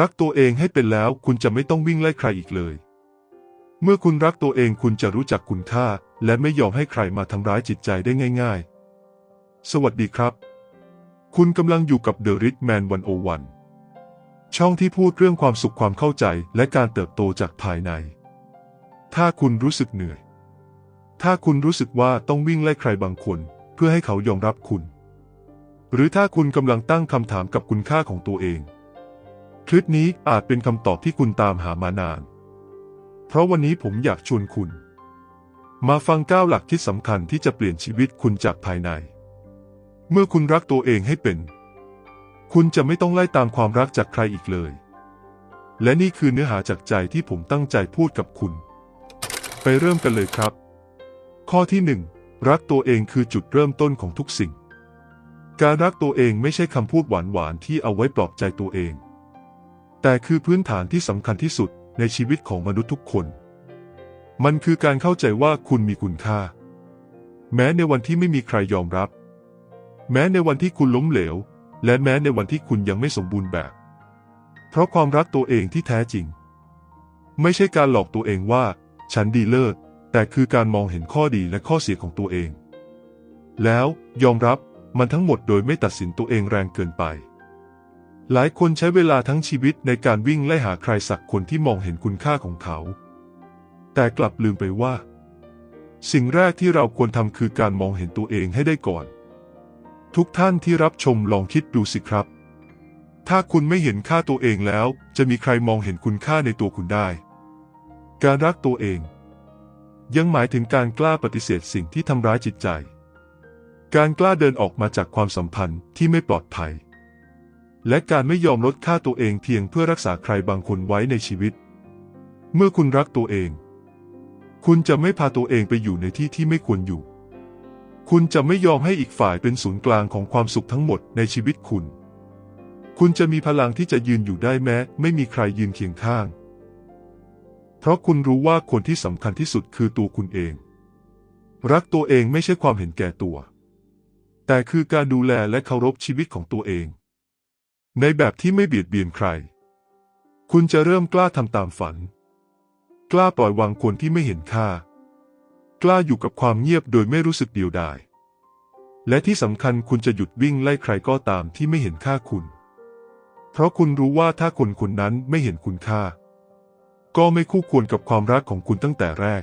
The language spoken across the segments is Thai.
รักตัวเองให้เป็นแล้วคุณจะไม่ต้องวิ่งไล่ใครอีกเลย เมื่อคุณรักตัวเองคุณจะรู้จักคุณค่า และไม่ยอมให้ใครมาทำร้ายจิตใจได้ง่าย ๆ สวัสดีครับ คุณกำลังอยู่กับ The Rich Man 101 ช่องที่พูดเรื่องความสุขความเข้าใจและการเติบโตจากภายใน ถ้าคุณรู้สึกเหนื่อย ถ้าคุณรู้สึกว่าต้องวิ่งไล่ใครบางคน เพื่อให้เขายอมรับคุณ หรือถ้าคุณกำลังตั้งคำถามกับคุณค่าของตัวเอง คลิปนี้อาจเป็นคำตอบที่คุณตามหามานาน เพราะวันนี้ผมอยากชวนคุณ มาฟังก้าวหลักที่สำคัญที่จะเปลี่ยนชีวิตคุณจากภายใน เมื่อคุณรักตัวเองให้เป็น คุณจะไม่ต้องไล่ตามความรักจากใครอีกเลย และนี่คือเนื้อหาจากใจที่ผมตั้งใจพูดกับคุณ ไปเริ่มกันเลยครับ ข้อที่หนึ่งรักตัวเองคือจุดเริ่มต้นของทุกสิ่ง การรักตัวเองไม่ใช่คำพูดหวานๆที่เอาไว้ปลอบใจตัวเอง แต่คือพื้นฐานที่สำคัญที่สุดในชีวิตของมนุษย์ทุกคน มันคือการเข้าใจว่าคุณมีคุณค่า แม้ในวันที่ไม่มีใครยอมรับ แม้ในวันที่คุณล้มเหลว และแม้ในวันที่คุณยังไม่สมบูรณ์แบบ เพราะความรักตัวเองที่แท้จริง ไม่ใช่การหลอกตัวเองว่า ฉันดีเลิศแต่คือการมองเห็นข้อดีและข้อเสียของตัวเอง แล้วยอมรับมันทั้งหมดโดยไม่ตัดสินตัวเองแรงเกินไป หลายคนใช้เวลาทั้งชีวิตในการวิ่งไล่หาใครสักคนที่มองเห็นคุณค่าของเขา แต่กลับลืมไปว่า สิ่งแรกที่เราควรทำคือการมองเห็นตัวเองให้ได้ก่อน ทุกท่านที่รับชมลองคิดดูสิครับ ถ้าคุณไม่เห็นค่าตัวเองแล้ว จะมีใครมองเห็นคุณค่าในตัวคุณได้ การรักตัวเอง ยังหมายถึงการกล้าปฏิเสธสิ่งที่ทำร้ายจิตใจ การกล้าเดินออกมาจากความสัมพันธ์ที่ไม่ปลอดภัย และการไม่ยอมลดค่าตัวเองเพียงเพื่อรักษาใครบางคนไว้ในชีวิต เมื่อคุณรักตัวเอง คุณจะไม่พาตัวเองไปอยู่ในที่ที่ไม่ควรอยู่ คุณจะไม่ยอมให้อีกฝ่ายเป็นศูนย์กลางของความสุขทั้งหมดในชีวิตคุณ คุณจะมีพลังที่จะยืนอยู่ได้แม้ ไม่มีใครยืนเคียงข้าง เพราะคุณรู้ว่าคนที่สำคัญที่สุดคือตัวคุณเอง รักตัวเองไม่ใช่ความเห็นแก่ตัว แต่คือการดูแลและเคารพชีวิตของตัวเอง ในแบบที่ไม่เบียดเบียนใคร คุณจะเริ่มกล้าทำตามฝัน กล้าปล่อยวางคนที่ไม่เห็นค่า กล้าอยู่กับความเงียบโดยไม่รู้สึกเดียวดาย และที่สำคัญคุณจะหยุดวิ่งไล่ใครก็ตามที่ไม่เห็นค่าคุณ เพราะคุณรู้ว่าถ้าคนคนนั้นไม่เห็นคุณค่า ก็ไม่คู่ควรกับความรักของคุณตั้งแต่แรก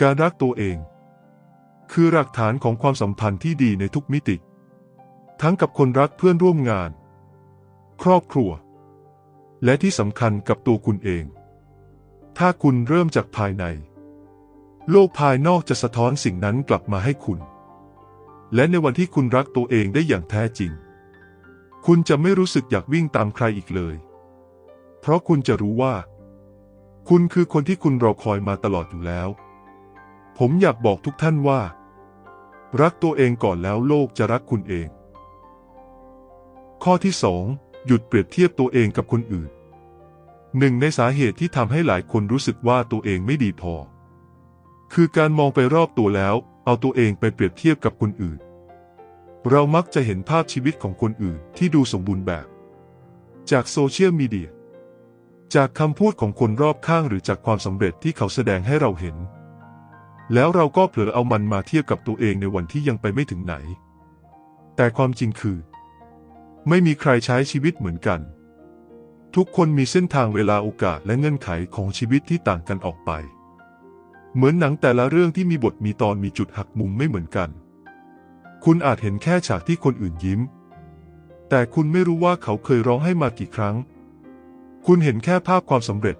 การรักตัวเอง คือหลักฐานของความสัมพันธ์ที่ดีในทุกมิติ ทั้งกับคนรักเพื่อนร่วมงาน ครอบครัว และที่สำคัญกับตัวคุณเอง ถ้าคุณเริ่มจากภายใน โลกภายนอกจะสะท้อนสิ่งนั้นกลับมาให้คุณ และในวันที่คุณรักตัวเองได้อย่างแท้จริง คุณจะไม่รู้สึกอยากวิ่งตามใครอีกเลย เพราะคุณจะรู้ว่า คุณคือคนที่คุณรอคอยมาตลอดอยู่แล้ว ผมอยากบอกทุกท่านว่า รักตัวเองก่อนแล้วโลกจะรักคุณเองข้อที่สอง หยุดเปรียบเทียบตัวเองกับคนอื่น หนึ่งในสาเหตุที่ทำให้หลายคนรู้สึกว่าตัวเองไม่ดีพอ คือการมองไปรอบตัวแล้ว เอาตัวเองไปเปรียบเทียบกับคนอื่น เรามักจะเห็นภาพชีวิตของคนอื่นที่ดูสมบูรณ์แบบ จากโซเชียลมีเดีย จากคำพูดของคนรอบข้างหรือจากความสำเร็จที่เขาแสดงให้เราเห็น แล้วเราก็เผลอเอามันมาเทียบกับตัวเองในวันที่ยังไปไม่ถึงไหน แต่ความจริงคือ ไม่มีใครใช้ชีวิตเหมือนกัน ทุกคนมีเส้นทางเวลาโอกาสและเงื่อนไขของชีวิตที่ต่างกันออกไป เหมือนหนังแต่ละเรื่องที่มีบทมีตอนมีจุดหักมุมไม่เหมือนกัน คุณอาจเห็นแค่ฉากที่คนอื่นยิ้ม แต่คุณไม่รู้ว่าเขาเคยร้องให้มากี่ครั้ง คุณเห็นแค่ภาพความสำเร็จ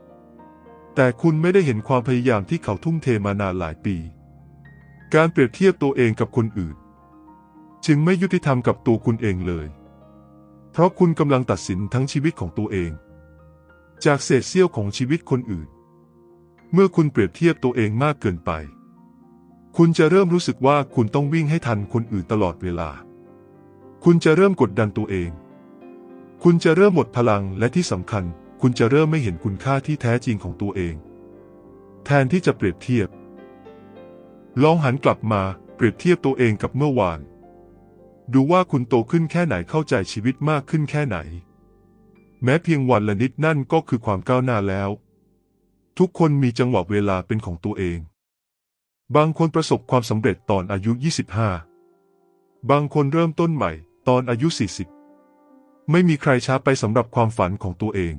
แต่คุณไม่ได้เห็นความพยายามที่เขาทุ่มเทมานานหลายปี การเปรียบเทียบตัวเองกับคนอื่น จึงไม่ยุติธรรมกับตัวคุณเองเลย เพราะคุณกำลังตัดสินทั้งชีวิตของตัวเอง จากเศษเสี้ยวของชีวิตคนอื่น เมื่อคุณเปรียบเทียบตัวเองมากเกินไป คุณจะเริ่มรู้สึกว่าคุณต้องวิ่งให้ทันคนอื่นตลอดเวลา คุณจะเริ่มกดดันตัวเอง คุณจะเริ่มหมดพลังและที่สำคัญ คุณจะเริ่มไม่เห็นคุณค่าที่แท้จริงของตัวเอง แทนที่จะเปรียบเทียบ ลองหันกลับมาเปรียบเทียบตัวเองกับเมื่อวาน ดูว่าคุณโตขึ้นแค่ไหนเข้าใจชีวิตมากขึ้นแค่ไหน แม้เพียงวันละนิดนั่นก็คือความก้าวหน้าแล้ว ทุกคนมีจังหวะเวลาเป็นของตัวเอง บางคนประสบความสำเร็จตอนอายุ 25 บางคนเริ่มต้นใหม่ตอนอายุ 40 ไม่มีใครช้าไปสำหรับความฝันของตัวเอง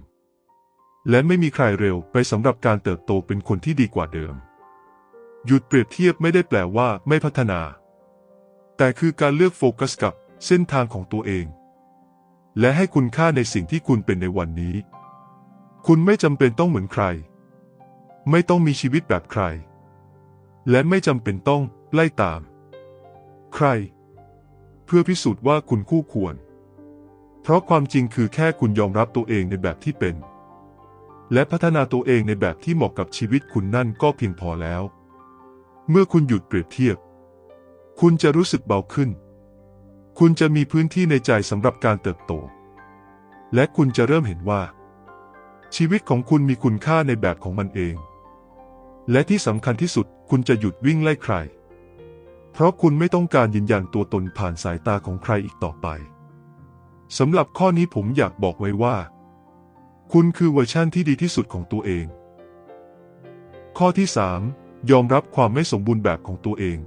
และไม่มีใครเร็วไปสำหรับการเติบโตเป็นคนที่ดีกว่าเดิม หยุดเปรียบเทียบไม่ได้แปลว่าไม่พัฒนา แต่คือการเลือกโฟกัสกับเส้นทางของตัวเอง และให้คุณค่าในสิ่งที่คุณเป็นในวันนี้ คุณไม่จำเป็นต้องเหมือนใคร ไม่ต้องมีชีวิตแบบใคร และไม่จำเป็นต้องไล่ตาม ใคร เพื่อพิสูจน์ว่าคุณคู่ควร เพราะความจริงคือแค่คุณยอมรับตัวเองในแบบที่เป็น และพัฒนาตัวเองในแบบที่เหมาะกับชีวิตคุณนั่นก็เพียงพอแล้ว เมื่อคุณหยุดเปรียบเทียบ คุณจะรู้สึกเบาขึ้น คุณจะมีพื้นที่ในใจสำหรับการเติบโต และคุณจะเริ่มเห็นว่า ชีวิตของคุณมีคุณค่าในแบบของมันเอง และที่สำคัญที่สุดคุณจะหยุดวิ่งไล่ใคร เพราะคุณไม่ต้องการยืนยันตัวตนผ่านสายตาของใครอีกต่อไปสำหรับข้อนี้ผมอยากบอกไว้ว่า คุณคือเวอร์ชั่นที่ดีที่สุดของตัวเอง ข้อที่ 3 ยอมรับความไม่สมบูรณ์แบบของตัวเอง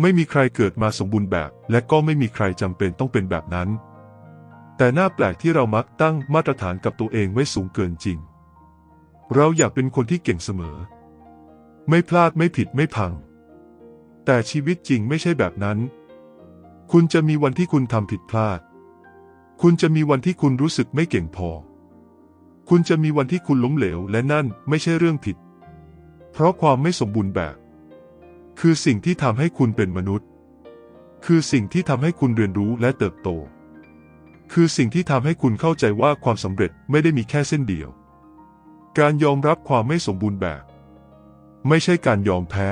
ไม่มีใครเกิดมาสมบูรณ์แบบ และก็ไม่มีใครจำเป็นต้องเป็นแบบนั้น แต่หน่าแปลกที่เรามักตั้งมาตรฐานกับตัวเองไว้สูงเกินจริง เราอยากเป็นคนที่เก่งเสมอ ไม่พลาดไม่ผิดไม่พัง แต่ชีวิตจริงไม่ใช่แบบนั้น คุณจะมีวันที่คุณทำผิดพลาด คุณจะมีวันที่คุณรู้สึกไม่เก่งพอ คุณจะมีวันที่คุณล้มเหลวและนั่นไม่ใช่เรื่องผิด เพราะความไม่สมบูรณ์แบบ คือสิ่งที่ทำให้คุณเป็นมนุษย์ คือสิ่งที่ทำให้คุณเรียนรู้และเติบโต คือสิ่งที่ทำให้คุณเข้าใจว่าความสำเร็จไม่ได้มีแค่เส้นเดียว การยอมรับความไม่สมบูรณ์แบบ ไม่ใช่การยอมแพ้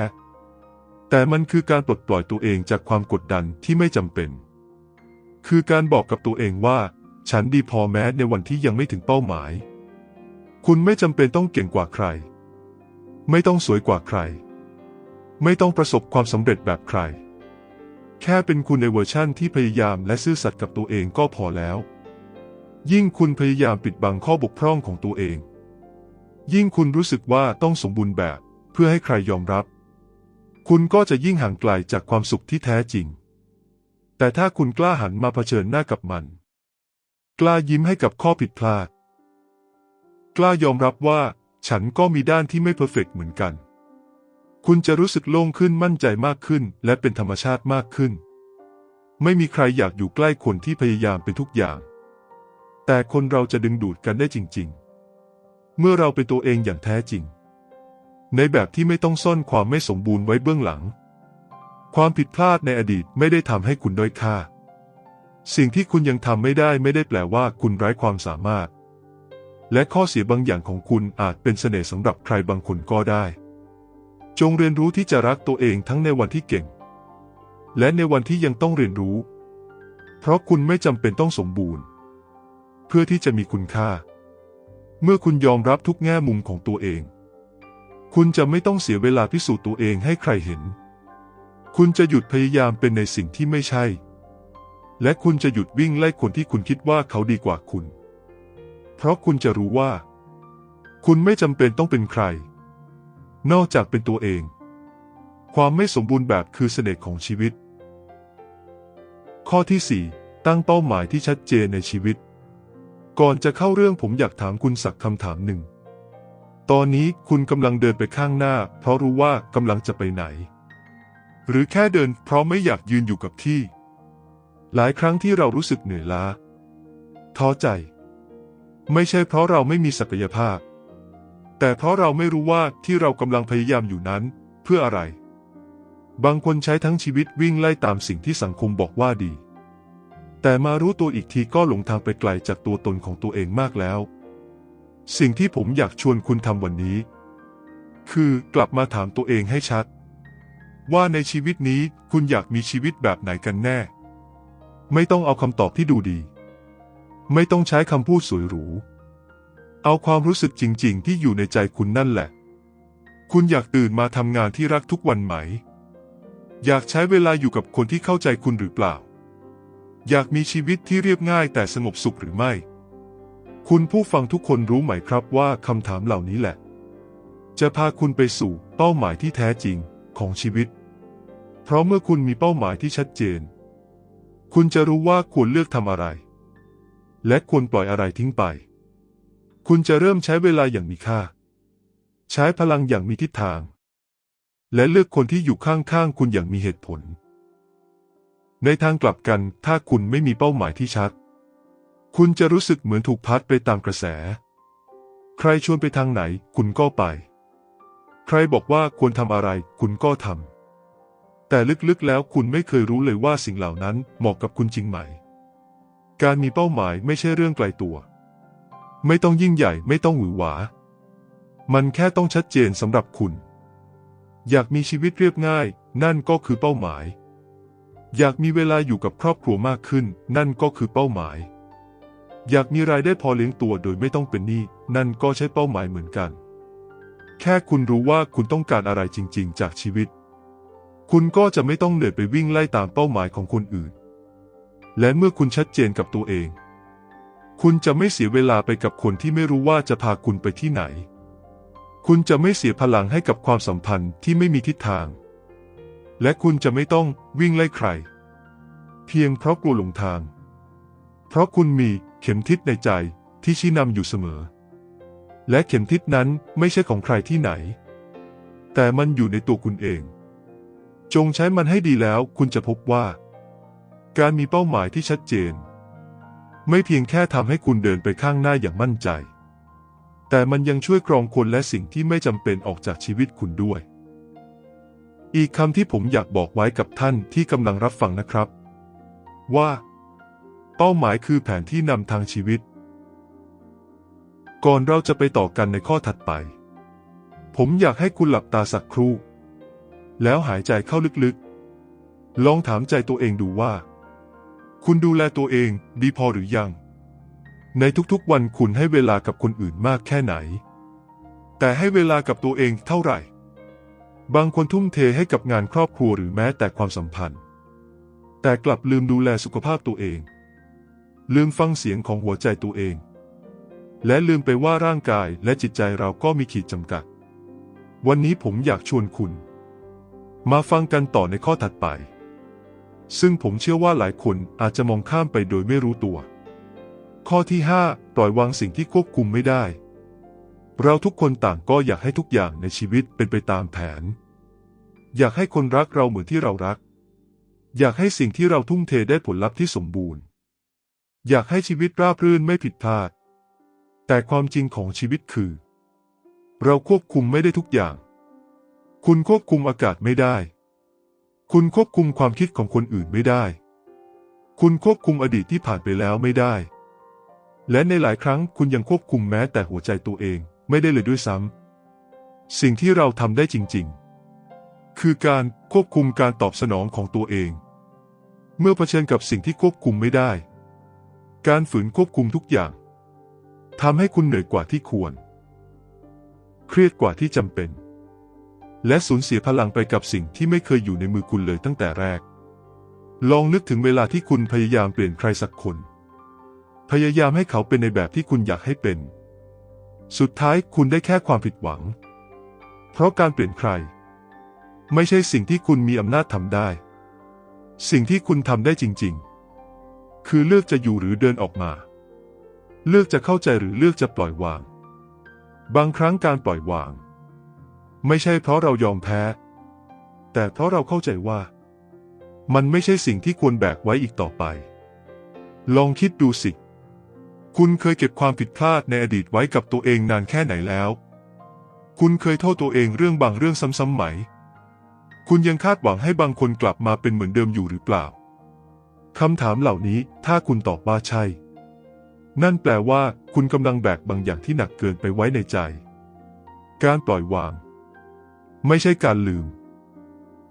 แต่มันคือการปลดปล่อยตัวเองจากความกดดันที่ไม่จำเป็น คือการบอกกับตัวเองว่า ฉันดีพอแม้ในวันที่ยังไม่ถึงเป้าหมาย คุณไม่จำเป็นต้องเก่งกว่าใคร ไม่ต้องสวยกว่าใคร ไม่ต้องประสบความสำเร็จแบบใคร แค่เป็นคุณในเวอร์ชั่นที่พยายามและซื่อสัตย์กับตัวเองก็พอแล้ว ยิ่งคุณพยายามปิดบังข้อบกพร่องของตัวเอง ยิ่งคุณรู้สึกว่าต้องสมบูรณ์แบบเพื่อให้ใครยอมรับ คุณก็จะยิ่งห่างไกลจากความสุขที่แท้จริง แต่ถ้าคุณกล้าหันมาเผชิญหน้ากับมัน กล้ายิ้มให้กับข้อผิดพลาด กล้ายอมรับว่าฉันก็มีด้านที่ไม่เพอร์เฟกเหมือนกัน คุณจะรู้สึกโล่งขึ้นมั่นใจมากขึ้น และเป็นธรรมชาติมากขึ้น ไม่มีใครอยากอยู่ใกล้คนที่พยายามเป็นทุกอย่าง แต่คนเราจะดึงดูดกันได้จริง ๆ เมื่อเราเป็นตัวเองอย่างแท้จริง ในแบบที่ไม่ต้องซ่อนความไม่สมบูรณ์ไว้เบื้องหลัง ความผิดพลาดในอดีตไม่ได้ทำให้คุณด้อยค่า สิ่งที่คุณยังทำไม่ได้ไม่ได้แปลว่าคุณไร้ความสามารถ และข้อเสียบางอย่างของคุณอาจเป็นเสน่ห์สำหรับใครบางคนก็ได้ จงเรียนรู้ที่จะรักตัวเองทั้งในวันที่เก่ง และในวันที่ยังต้องเรียนรู้ เพราะคุณไม่จำเป็นต้องสมบูรณ์ เพื่อที่จะมีคุณค่า เมื่อคุณยอมรับทุกแง่มุมของตัวเอง คุณจะไม่ต้องเสียเวลาพิสูจน์ตัวเองให้ใครเห็น คุณจะหยุดพยายามเป็นในสิ่งที่ไม่ใช่ และคุณจะหยุดวิ่งไล่คนที่คุณคิดว่าเขาดีกว่าคุณ เพราะคุณจะรู้ว่า คุณไม่จำเป็นต้องเป็นใคร นอกจากเป็นตัวเอง ความไม่สมบูรณ์แบบคือเสน่ห์ของชีวิต ข้อที่ 4 ตั้งเป้าหมายที่ชัดเจนในชีวิต ก่อนจะเข้าเรื่องผมอยากถามคุณสักคำถามหนึ่ง ตอนนี้คุณกำลังเดินไปข้างหน้า เพราะรู้ว่ากำลังจะไปไหน หรือแค่เดินเพราะไม่อยากยืนอยู่กับที่ หลายครั้งที่เรารู้สึกเหนื่อยล้าท้อใจ ไม่ใช่เพราะเราไม่มีศักยภาพ แต่เพราะเราไม่รู้ว่าที่เรากำลังพยายามอยู่นั้น เพื่ออะไร บางคนใช้ทั้งชีวิตวิ่งไล่ตามสิ่งที่สังคมบอกว่าดี แต่มารู้ตัวอีกทีก็หลงทางไปไกลจากตัวตนของตัวเองมากแล้ว สิ่งที่ผมอยากชวนคุณทำวันนี้ คือกลับมาถามตัวเองให้ชัด ว่าในชีวิตนี้คุณอยากมีชีวิตแบบไหนกันแน่ ไม่ต้องเอาคำตอบที่ดูดี ไม่ต้องใช้คำพูดสวยหรู เอาความรู้สึกจริง ๆ ที่อยู่ในใจคุณนั่นแหละ คุณอยากตื่นมาทำงานที่รักทุกวันไหม อยากใช้เวลาอยู่กับคนที่เข้าใจคุณหรือเปล่า อยากมีชีวิตที่เรียบง่ายแต่สงบสุขหรือไม่ คุณผู้ฟังทุกคนรู้ไหมครับว่าคำถามเหล่านี้แหละ จะพาคุณไปสู่เป้าหมายที่แท้จริงของชีวิต เพราะเมื่อคุณมีเป้าหมายที่ชัดเจน คุณจะรู้ว่าควรเลือกทำอะไร และควรปล่อยอะไรทิ้งไป คุณจะเริ่มใช้เวลาอย่างมีค่า ใช้พลังอย่างมีทิศทาง และเลือกคนที่อยู่ข้างๆคุณอย่างมีเหตุผล ในทางกลับกันถ้าคุณไม่มีเป้าหมายที่ชัด คุณจะรู้สึกเหมือนถูกพัดไปตามกระแส ใครชวนไปทางไหน คุณก็ไป ใครบอกว่าควรทำอะไร คุณก็ทำแต่ลึกๆแล้วคุณไม่เคยรู้เลยว่าสิ่งเหล่านั้นเหมาะกับคุณจริงไหม การมีเป้าหมายไม่ใช่เรื่องไกลตัว ไม่ต้องยิ่งใหญ่ไม่ต้องหวือหวา มันแค่ต้องชัดเจนสำหรับคุณ อยากมีชีวิตเรียบง่าย นั่นก็คือเป้าหมาย อยากมีเวลาอยู่กับครอบครัวมากขึ้น นั่นก็คือเป้าหมาย อยากมีรายได้พอเลี้ยงตัวโดยไม่ต้องเป็นหนี้นั่นก็ใช่เป้าหมายเหมือนกัน แค่คุณรู้ว่าคุณต้องการอะไรจริง ๆ จากชีวิต คุณก็จะไม่ต้องเหนื่อยไปวิ่งไล่ตามเป้าหมายของคนอื่น และเมื่อคุณชัดเจนกับตัวเอง คุณจะไม่เสียเวลาไปกับคนที่ไม่รู้ว่าจะพาคุณไปที่ไหน คุณจะไม่เสียพลังให้กับความสัมพันธ์ที่ไม่มีทิศทาง และคุณจะไม่ต้องวิ่งไล่ใคร เพียงเพราะกลัวหลงทาง เพราะคุณมีเข็มทิศในใจที่ชี้นำอยู่เสมอ และเข็มทิศนั้นไม่ใช่ของใครที่ไหน แต่มันอยู่ในตัวคุณเอง จงใช้มันให้ดีแล้วคุณจะพบว่า การมีเป้าหมายที่ชัดเจน ไม่เพียงแค่ทำให้คุณเดินไปข้างหน้าอย่างมั่นใจ แต่มันยังช่วยกรองคนและสิ่งที่ไม่จำเป็นออกจากชีวิตคุณด้วย อีกคำที่ผมอยากบอกไว้กับท่านที่กำลังรับฟังนะครับ ว่า เป้าหมายคือแผนที่นำทางชีวิต ก่อนเราจะไปต่อกันในข้อถัดไป ผมอยากให้คุณหลับตาสักครู่ แล้วหายใจเข้าลึกๆ ลองถามใจตัวเองดูว่า คุณดูแลตัวเองดีพอหรือยัง ในทุกๆวันคุณให้เวลากับคนอื่นมากแค่ไหน แต่ให้เวลากับตัวเองเท่าไหร่ บางคนทุ่มเทให้กับงานครอบครัวหรือแม้แต่ความสัมพันธ์ แต่กลับลืมดูแลสุขภาพตัวเอง ลืมฟังเสียงของหัวใจตัวเอง และลืมไปว่าร่างกายและจิตใจเราก็มีขีดจำกัด วันนี้ผมอยากชวนคุณ มาฟังกันต่อในข้อถัดไป ซึ่งผมเชื่อว่าหลายคนอาจจะมองข้ามไปโดยไม่รู้ตัว ข้อที่ 5 ปล่อยวางสิ่งที่ควบคุมไม่ได้ เราทุกคนต่างก็อยากให้ทุกอย่างในชีวิตเป็นไปตามแผน อยากให้คนรักเราเหมือนที่เรารัก อยากให้สิ่งที่เราทุ่มเทได้ผลลัพธ์ที่สมบูรณ์ อยากให้ชีวิตราบรื่นไม่ผิดพลาด แต่ความจริงของชีวิตคือ เราควบคุมไม่ได้ทุกอย่าง คุณควบคุมอากาศไม่ได้ คุณควบคุมความคิดของคนอื่นไม่ได้ คุณควบคุมอดีตที่ผ่านไปแล้วไม่ได้ และในหลายครั้งคุณยังควบคุมแม้แต่หัวใจตัวเองไม่ได้เลยด้วยซ้ำ สิ่งที่เราทำได้จริง ๆ คือการควบคุมการตอบสนองของตัวเอง เมื่อเผชิญกับสิ่งที่ควบคุมไม่ได้ การฝืนควบคุมทุกอย่างทำให้คุณเหนื่อยกว่าที่ควร เครียดกว่าที่จำเป็น และสูญเสียพลังไปกับสิ่งที่ไม่เคยอยู่ในมือคุณเลยตั้งแต่แรก ลองนึกถึงเวลาที่คุณพยายามเปลี่ยนใครสักคน พยายามให้เขาเป็นในแบบที่คุณอยากให้เป็น สุดท้ายคุณได้แค่ความผิดหวัง เพราะการเปลี่ยนใคร ไม่ใช่สิ่งที่คุณมีอำนาจทำได้ สิ่งที่คุณทำได้จริง ๆ คือเลือกจะอยู่หรือเดินออกมา เลือกจะเข้าใจหรือเลือกจะปล่อยวาง บางครั้งการปล่อยวาง ไม่ใช่เพราะเรายอมแพ้ แต่เพราะเราเข้าใจว่า มันไม่ใช่สิ่งที่ควรแบกไว้อีกต่อไป ลองคิดดูสิ คุณเคยเก็บความผิดพลาดในอดีตไว้กับตัวเองนานแค่ไหนแล้ว คุณเคยโทษตัวเองเรื่องบางเรื่องซ้ำๆไหม คุณยังคาดหวังให้บางคนกลับมาเป็นเหมือนเดิมอยู่หรือเปล่าคำถามเหล่านี้ถ้าคุณตอบว่าใช่ นั่นแปลว่าคุณกำลังแบกบางอย่างที่หนักเกินไปไว้ในใจ การปล่อยวาง ไม่ใช่การลืม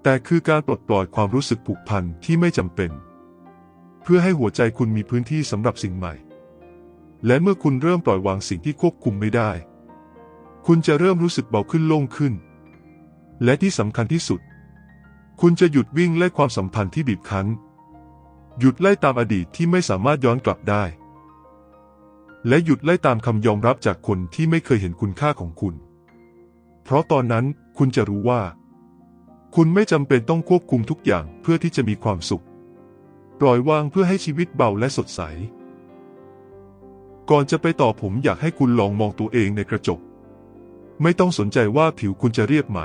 แต่คือการปลดปล่อยความรู้สึกผูกพันที่ไม่จำเป็น เพื่อให้หัวใจคุณมีพื้นที่สำหรับสิ่งใหม่ และเมื่อคุณเริ่มปล่อยวางสิ่งที่ควบคุมไม่ได้ คุณจะเริ่มรู้สึกเบาขึ้นโล่งขึ้น และที่สำคัญที่สุด คุณจะหยุดวิ่งไล่ความสัมพันธ์ที่บีบคั้น หยุดไล่ตามอดีตที่ไม่สามารถย้อนกลับได้ และหยุดไล่ตามคำยอมรับจากคนที่ไม่เคยเห็นคุณค่าของคุณ เพราะตอนนั้น คุณจะรู้ว่า คุณไม่จำเป็นต้องควบคุมทุกอย่างเพื่อที่จะมีความสุข ปล่อยวางเพื่อให้ชีวิตเบาและสดใส ก่อนจะไปต่อผมอยากให้คุณลองมองตัวเองในกระจก ไม่ต้องสนใจว่าผิวคุณจะเรียบไหม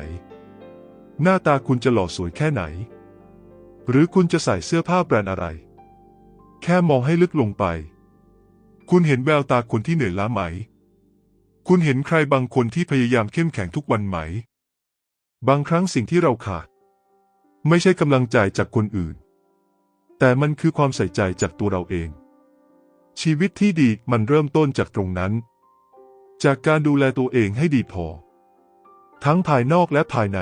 หน้าตาคุณจะหล่อสวยแค่ไหน หรือคุณจะใส่เสื้อผ้าแบรนด์อะไร แค่มองให้ลึกลงไป คุณเห็นแววตาคนที่เหนื่อยล้าไหมคุณเห็นใครบางคนที่พยายามเข้มแข็งทุกวันไหม บางครั้งสิ่งที่เราขาด ไม่ใช่กำลังใจจากคนอื่น แต่มันคือความใส่ใจจากตัวเราเอง ชีวิตที่ดีมันเริ่มต้นจากตรงนั้น จากการดูแลตัวเองให้ดีพอ ทั้งภายนอกและภายใน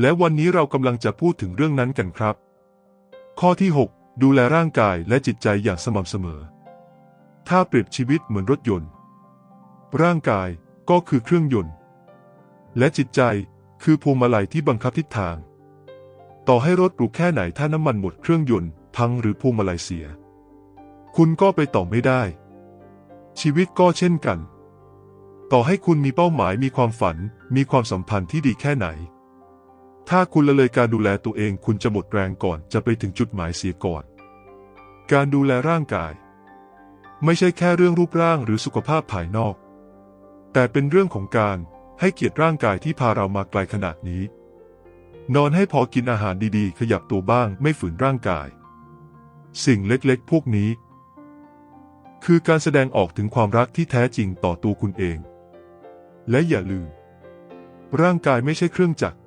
และวันนี้เรากำลังจะพูดถึงเรื่องนั้นกันครับ ข้อที่ 6 ดูแลร่างกายและจิตใจอย่างสม่ำเสมอ ถ้าเปรียบชีวิตเหมือนรถยนต์ ร่างกายก็คือเครื่องยนต์และจิตใจ คือพวงมาลัยที่บังคับทิศทาง ต่อให้รถหรูแค่ไหนถ้าน้ำมันหมดเครื่องยนต์พังหรือพวงมาลัยเสีย คุณก็ไปต่อไม่ได้ ชีวิตก็เช่นกัน ต่อให้คุณมีเป้าหมายมีความฝัน มีความสัมพันธ์ที่ดีแค่ไหน ถ้าคุณละเลยการดูแลตัวเองคุณจะหมดแรงก่อนจะไปถึงจุดหมายเสียก่อน การดูแลร่างกาย ไม่ใช่แค่เรื่องรูปร่างหรือสุขภาพภายนอก แต่เป็นเรื่องของการ ให้เกียรติร่างกายที่พาเรามาไกลขนาดนี้ นอนให้พอกินอาหารดีๆ ขยับตัวบ้างไม่ฝืนร่างกาย สิ่งเล็กๆ พวกนี้ คือการแสดงออกถึงความรักที่แท้จริงต่อตัวคุณเอง และอย่าลืม ร่างกายไม่ใช่เครื่องจักร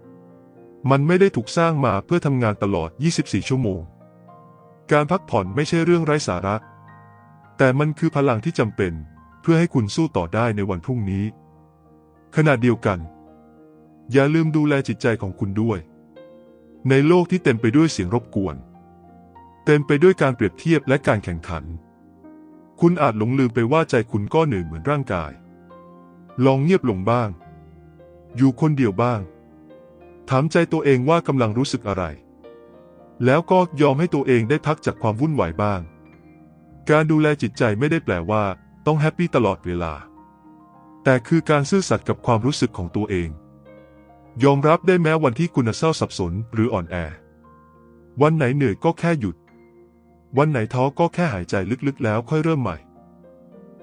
มันไม่ได้ถูกสร้างมาเพื่อทำงานตลอด 24 ชั่วโมง การพักผ่อนไม่ใช่เรื่องไร้สาระ แต่มันคือพลังที่จำเป็นเพื่อให้คุณสู้ต่อได้ในวันพรุ่งนี้ ขณะเดียวกัน อย่าลืมดูแลจิตใจของคุณด้วย ในโลกที่เต็มไปด้วยเสียงรบกวน เต็มไปด้วยการเปรียบเทียบและการแข่งขัน คุณอาจหลงลืมไปว่าใจคุณก็เหนื่อยเหมือนร่างกาย ลองเงียบลงบ้าง อยู่คนเดียวบ้าง ถามใจตัวเองว่ากำลังรู้สึกอะไร แล้วก็ยอมให้ตัวเองได้พักจากความวุ่นวายบ้าง การดูแลจิตใจไม่ได้แปลว่า ต้องแฮปปี้ตลอดเวลา แต่คือการซื่อสัตย์กับความรู้สึกของตัวเอง ยอมรับได้แม้วันที่คุณเศร้าสับสนหรืออ่อนแอ วันไหนเหนื่อยก็แค่หยุด วันไหนท้อก็แค่หายใจลึกๆ แล้วค่อยเริ่มใหม่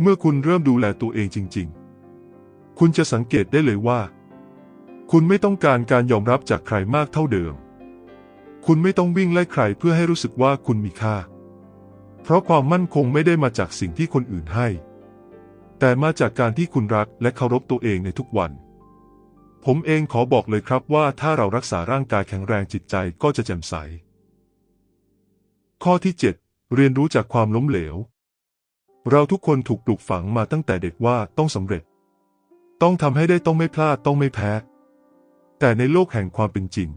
เมื่อคุณเริ่มดูแลตัวเองจริง ๆ คุณจะสังเกตได้เลยว่า คุณไม่ต้องการการยอมรับจากใครมากเท่าเดิม คุณไม่ต้องวิ่งไล่ใครเพื่อให้รู้สึกว่าคุณมีค่า เพราะความมั่นคงไม่ได้มาจากสิ่งที่คนอื่นให้ แต่มาจากการที่คุณรักและเคารพตัวเองในทุกวัน ผมเองขอบอกเลยครับว่าถ้าเรารักษาร่างกายแข็งแรงจิตใจก็จะแจ่มใส ข้อที่ 7 เรียนรู้จากความล้มเหลว เราทุกคนถูกปลูกฝังมาตั้งแต่เด็กว่าต้องสำเร็จ ต้องทำให้ได้ต้องไม่พลาดต้องไม่แพ้ แต่ในโลกแห่งความเป็นจริง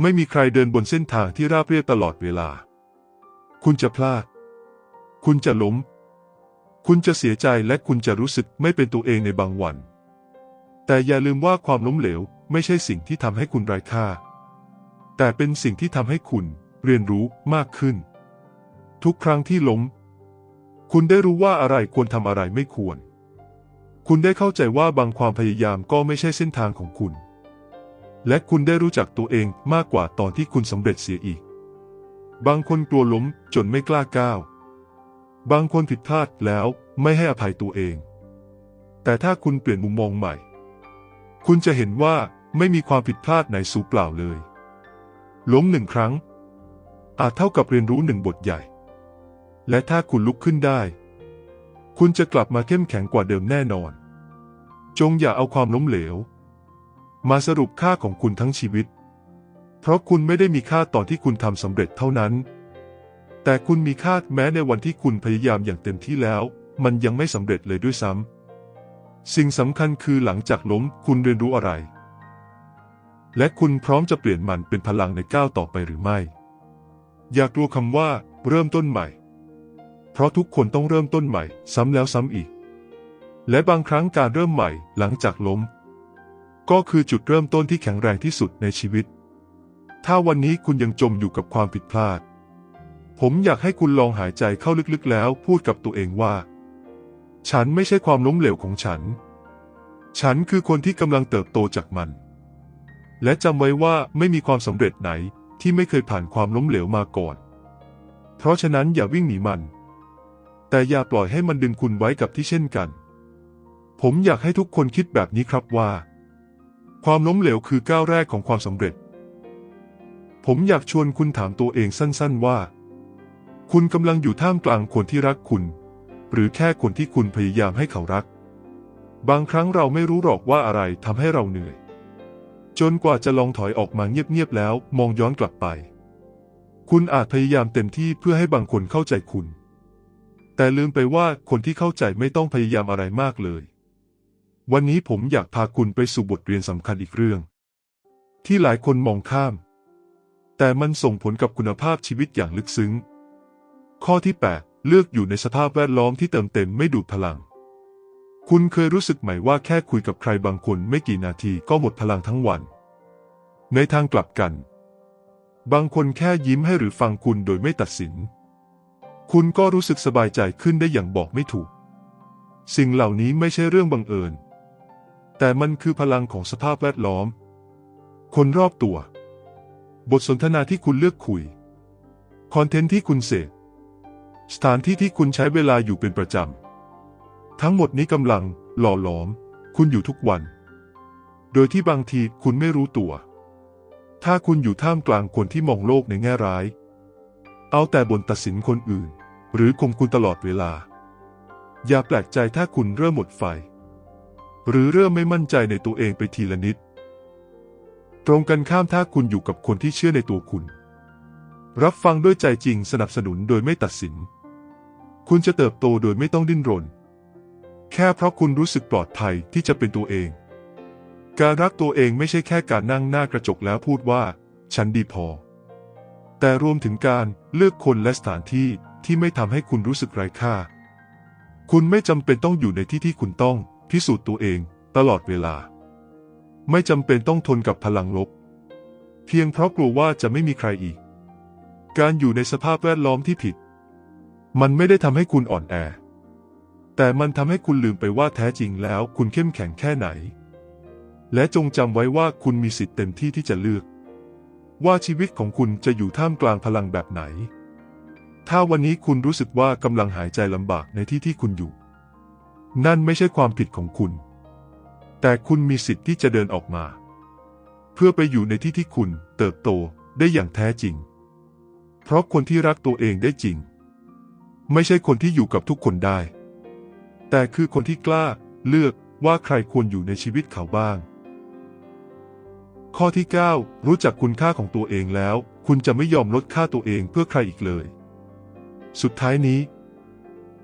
ไม่มีใครเดินบนเส้นทางที่ราบเรียบตลอดเวลา คุณจะพลาด คุณจะล้ม คุณจะเสียใจและคุณจะรู้สึกไม่เป็นตัวเองในบางวัน แต่อย่าลืมว่าความล้มเหลวไม่ใช่สิ่งที่ทำให้คุณไร้ค่า แต่เป็นสิ่งที่ทำให้คุณเรียนรู้มากขึ้น ทุกครั้งที่ล้ม คุณได้รู้ว่าอะไรควรทำอะไรไม่ควร คุณได้เข้าใจว่าบางความพยายามก็ไม่ใช่เส้นทางของคุณ และคุณได้รู้จักตัวเองมากกว่าตอนที่คุณสำเร็จเสียอีก บางคนกลัวล้มจนไม่กล้าก้าว บางคนผิดพลาดแล้วไม่ให้อภัยตัวเอง แต่ถ้าคุณเปลี่ยนมุมมองใหม่ คุณจะเห็นว่าไม่มีความผิดพลาดไหนสูเปล่าเลย ล้มหนึ่งครั้ง อาจเท่ากับเรียนรู้หนึ่งบทใหญ่ และถ้าคุณลุกขึ้นได้ คุณจะกลับมาเข้มแข็งกว่าเดิมแน่นอน จงอย่าเอาความล้มเหลว มาสรุปค่าของคุณทั้งชีวิต เพราะคุณไม่ได้มีค่าตอนที่คุณทำสำเร็จเท่านั้น แต่คุณมีค่าแม้ในวันที่คุณพยายามอย่างเต็มที่แล้ว มันยังไม่สำเร็จเลยด้วยซ้ำสิ่งสำคัญคือหลังจากล้มคุณเรียนรู้อะไร และคุณพร้อมจะเปลี่ยนมันเป็นพลังในก้าวต่อไปหรือไม่ อย่ากลัวคำว่า เริ่มต้นใหม่ เพราะทุกคนต้องเริ่มต้นใหม่ ซ้ำแล้วซ้ำอีก และบางครั้งการเริ่มใหม่หลังจากล้ม ก็คือจุดเริ่มต้นที่แข็งแรงที่สุดในชีวิต ถ้าวันนี้คุณยังจมอยู่กับความผิดพลาด ผมอยากให้คุณลองหายใจเข้าลึกๆแล้วพูดกับตัวเองว่า ฉันไม่ใช่ความล้มเหลวของฉัน ฉันคือคนที่กำลังเติบโตจากมัน และจำไว้ว่าไม่มีความสำเร็จไหนที่ไม่เคยผ่านความล้มเหลวมาก่อน เพราะฉะนั้นอย่าวิ่งหนีมัน แต่อย่าปล่อยให้มันดึงคุณไว้กับที่เช่นกัน ผมอยากให้ทุกคนคิดแบบนี้ครับว่า ความล้มเหลวคือก้าวแรกของความสำเร็จ ผมอยากชวนคุณถามตัวเองสั้น ๆ ว่า คุณกำลังอยู่ท่ามกลางคนที่รักคุณ หรือแค่คนที่คุณพยายามให้เขารัก บางครั้งเราไม่รู้หรอกว่าอะไรทำให้เราเหนื่อย จนกว่าจะลองถอยออกมาเงียบๆแล้วมองย้อนกลับไป คุณอาจพยายามเต็มที่เพื่อให้บางคนเข้าใจคุณ แต่ลืมไปว่าคนที่เข้าใจไม่ต้องพยายามอะไรมากเลย วันนี้ผมอยากพาคุณไปสู่บทเรียนสำคัญอีกเรื่อง ที่หลายคนมองข้าม แต่มันส่งผลกับคุณภาพชีวิตอย่างลึกซึ้ง ข้อที่ 8 เลือกอยู่ในสภาพแวดล้อมที่เติมเต็มไม่ดูดพลัง คุณเคยรู้สึกไหมว่าแค่คุยกับใครบางคนไม่กี่นาทีก็หมดพลังทั้งวัน ในทางกลับกัน บางคนแค่ยิ้มให้หรือฟังคุณโดยไม่ตัดสิน คุณก็รู้สึกสบายใจขึ้นได้อย่างบอกไม่ถูก สิ่งเหล่านี้ไม่ใช่เรื่องบังเอิญ แต่มันคือพลังของสภาพแวดล้อม คนรอบตัว บทสนทนาที่คุณเลือกคุย คอนเทนต์ที่คุณเสพ สถานที่ที่คุณใช้เวลาอยู่เป็นประจำ ทั้งหมดนี้กำลังหล่อหลอม คุณอยู่ทุกวัน โดยที่บางทีคุณไม่รู้ตัว ถ้าคุณอยู่ท่ามกลางคนที่มองโลกในแง่ร้าย เอาแต่บ่นตัดสินคนอื่น หรือข่มคุณตลอดเวลา อย่าแปลกใจถ้าคุณเริ่มหมดไฟ หรือเริ่มไม่มั่นใจในตัวเองไปทีละนิด ตรงกันข้ามถ้าคุณอยู่กับคนที่เชื่อในตัวคุณ รับฟังด้วยใจจริงสนับสนุนโดยไม่ตัดสิน คุณจะเติบโตโดยไม่ต้องดิ้นรน แค่เพราะคุณรู้สึกปลอดภัยที่จะเป็นตัวเอง การรักตัวเองไม่ใช่แค่การนั่งหน้ากระจกแล้วพูดว่า ฉันดีพอ แต่รวมถึงการเลือกคนและสถานที่ที่ไม่ทำให้คุณรู้สึกไร้ค่า คุณไม่จำเป็นต้องอยู่ในที่ที่คุณต้อง พิสูจน์ตัวเอง ตลอดเวลา ไม่จำเป็นต้องทนกับพลังลบ เพียงเพราะกลัวว่าจะไม่มีใครอีก การอยู่ในสภาพแวดล้อมที่ผิด มันไม่ได้ทำให้คุณอ่อนแอ แต่มันทำให้คุณลืมไปว่าแท้จริงแล้วคุณเข้มแข็งแค่ไหน และจงจำไว้ว่าคุณมีสิทธิ์เต็มที่ที่จะเลือก ว่าชีวิตของคุณจะอยู่ท่ามกลางพลังแบบไหน ถ้าวันนี้คุณรู้สึกว่ากำลังหายใจลำบากในที่ที่คุณอยู่ นั่นไม่ใช่ความผิดของคุณ แต่คุณมีสิทธิ์ที่จะเดินออกมา เพื่อไปอยู่ในที่ที่คุณเติบโตได้อย่างแท้จริง เพราะคนที่รักตัวเองได้จริง ไม่ใช่คนที่อยู่กับทุกคนได้ แต่คือคนที่กล้าเลือกว่าใครควรอยู่ในชีวิตเขาบ้าง ข้อที่ 9 รู้จักคุณค่าของตัวเองแล้ว คุณจะไม่ยอมลดค่าตัวเองเพื่อใครอีกเลย สุดท้ายนี้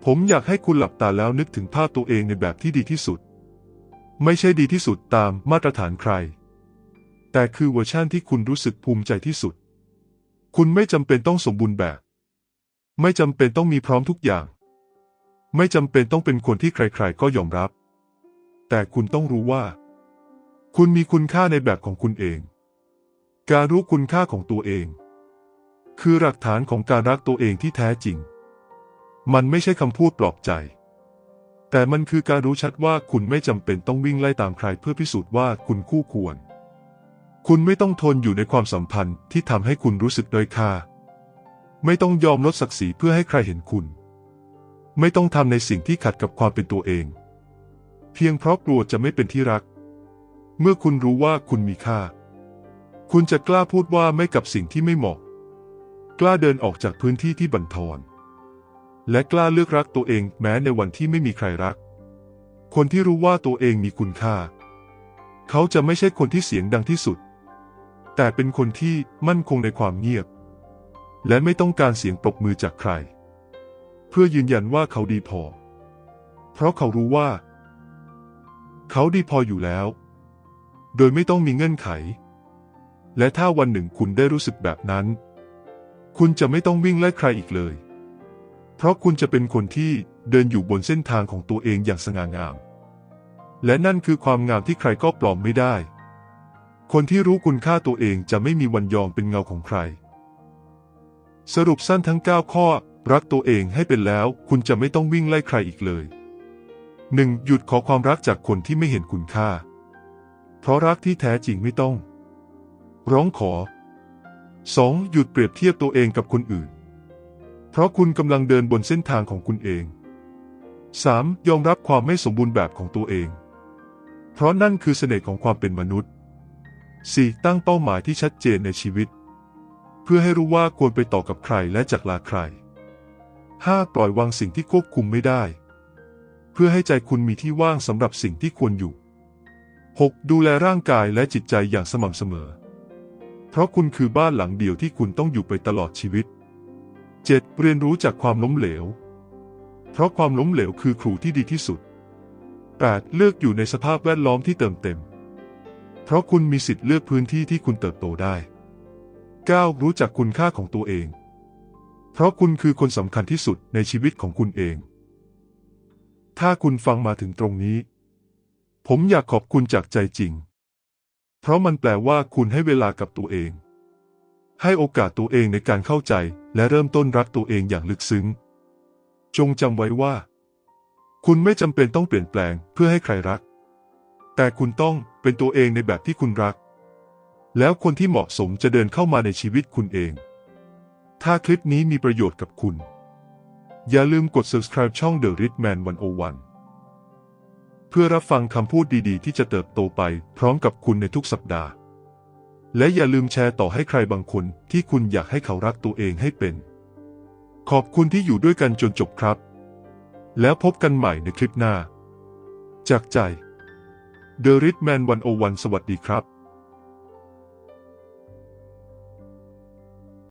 ผมอยากให้คุณหลับตาแล้วนึกถึงภาพตัวเองในแบบที่ดีที่สุด ไม่ใช่ดีที่สุดตามมาตรฐานใคร แต่คือเวอร์ชั่นที่คุณรู้สึกภูมิใจที่สุด คุณไม่จำเป็นต้องสมบูรณ์แบบ ไม่จำเป็นต้องมีพร้อมทุกอย่าง ไม่จำเป็นต้องเป็นคนที่ใครๆ ก็ยอมรับ แต่คุณต้องรู้ว่า คุณมีคุณค่าในแบบของคุณเอง การรู้คุณค่าของตัวเอง คือหลักฐานของการรักตัวเองที่แท้จริง มันไม่ใช่คำพูดปลอบใจ แต่มันคือการรู้ชัดว่าคุณไม่จำเป็นต้องวิ่งไล่ตามใครเพื่อพิสูจน์ว่าคุณคู่ควร คุณไม่ต้องทนอยู่ในความสัมพันธ์ที่ทำให้คุณรู้สึกด้อยค่า ไม่ต้องยอมลดศักดิ์ศรีเพื่อให้ใครเห็นคุณ ไม่ต้องทำในสิ่งที่ขัดกับความเป็นตัวเอง เพียงเพราะกลัวจะไม่เป็นที่รัก เมื่อคุณรู้ว่าคุณมีค่า คุณจะกล้าพูดว่าไม่กับสิ่งที่ไม่เหมาะ กล้าเดินออกจากพื้นที่ที่บั่นทอน และกล้าเลือกรักตัวเองแม้ในวันที่ไม่มีใครรัก คนที่รู้ว่าตัวเองมีคุณค่า เขาจะไม่ใช่คนที่เสียงดังที่สุด แต่เป็นคนที่มั่นคงในความเงียบ และไม่ต้องการเสียงปรบมือจากใคร เพื่อยืนยันว่าเขาดีพอ เพราะเขารู้ว่า เขาดีพออยู่แล้ว โดยไม่ต้องมีเงื่อนไข และถ้าวันหนึ่งคุณได้รู้สึกแบบนั้น คุณจะไม่ต้องวิ่งไล่ใครอีกเลย เพราะคุณจะเป็นคนที่เดินอยู่บนเส้นทางของตัวเองอย่างสง่างาม และนั่นคือความงามที่ใครก็ปลอมไม่ได้ คนที่รู้คุณค่าตัวเองจะไม่มีวันยอมเป็นเงาของใคร สรุปสั้นทั้ง 9 ข้อ รักตัวเองให้เป็นแล้ว คุณจะไม่ต้องวิ่งไล่ใครอีกเลย 1. หยุดขอความรักจากคนที่ไม่เห็นคุณค่า เพราะรักที่แท้จริงไม่ต้อง ร้องขอ 2. หยุดเปรียบเทียบตัวเองกับคนอื่น เพราะคุณกำลังเดินบนเส้นทางของคุณเอง 3. ยอมรับความไม่สมบูรณ์แบบของตัวเอง เพราะนั่นคือเสน่ห์ของความเป็นมนุษย์ 4. ตั้งเป้าหมายที่ชัดเจนในชีวิต เพื่อให้รู้ว่าควรไปต่อกับใครและจากลาใคร 5. ปล่อยวางสิ่งที่ควบคุมไม่ได้ เพื่อให้ใจคุณมีที่ว่างสำหรับสิ่งที่ควรอยู่ 6. ดูแลร่างกายและจิตใจอย่างสม่ำเสมอ เพราะคุณคือบ้านหลังเดียวที่คุณต้องอยู่ไปตลอดชีวิต 7. เรียนรู้จากความล้มเหลว เพราะความล้มเหลวคือครูที่ดีที่สุด 8. เลือกอยู่ในสภาพแวดล้อมที่เติมเต็ม เพราะคุณมีสิทธิ์เลือกพื้นที่ที่คุณเติบโตได้ 9. รู้จักคุณค่าของตัวเอง เพราะคุณคือคนสำคัญที่สุดในชีวิตของคุณเอง ถ้าคุณฟังมาถึงตรงนี้ ผมอยากขอบคุณจากใจจริง เพราะมันแปลว่าคุณให้เวลากับตัวเอง ให้โอกาสตัวเองในการเข้าใจและเริ่มต้นรักตัวเองอย่างลึกซึ้ง จงจำไว้ว่า คุณไม่จำเป็นต้องเปลี่ยนแปลงเพื่อให้ใครรัก แต่คุณต้องเป็นตัวเองในแบบที่คุณรัก แล้วคนที่เหมาะสมจะเดินเข้ามาในชีวิตคุณเอง ถ้าคลิปนี้มีประโยชน์กับคุณ อย่าลืมกด subscribe ช่อง The Rich Man 101 เพื่อรับฟังคำพูดดีๆ ที่จะเติบโตไปพร้อมกับคุณในทุกสัปดาห์ และอย่าลืมแชร์ต่อให้ใครบางคนที่คุณอยากให้เขารักตัวเองให้เป็น ขอบคุณที่อยู่ด้วยกันจนจบครับ แล้วพบกันใหม่ในคลิปหน้า จากใจ The Rich Man 101 สวัสดีครับ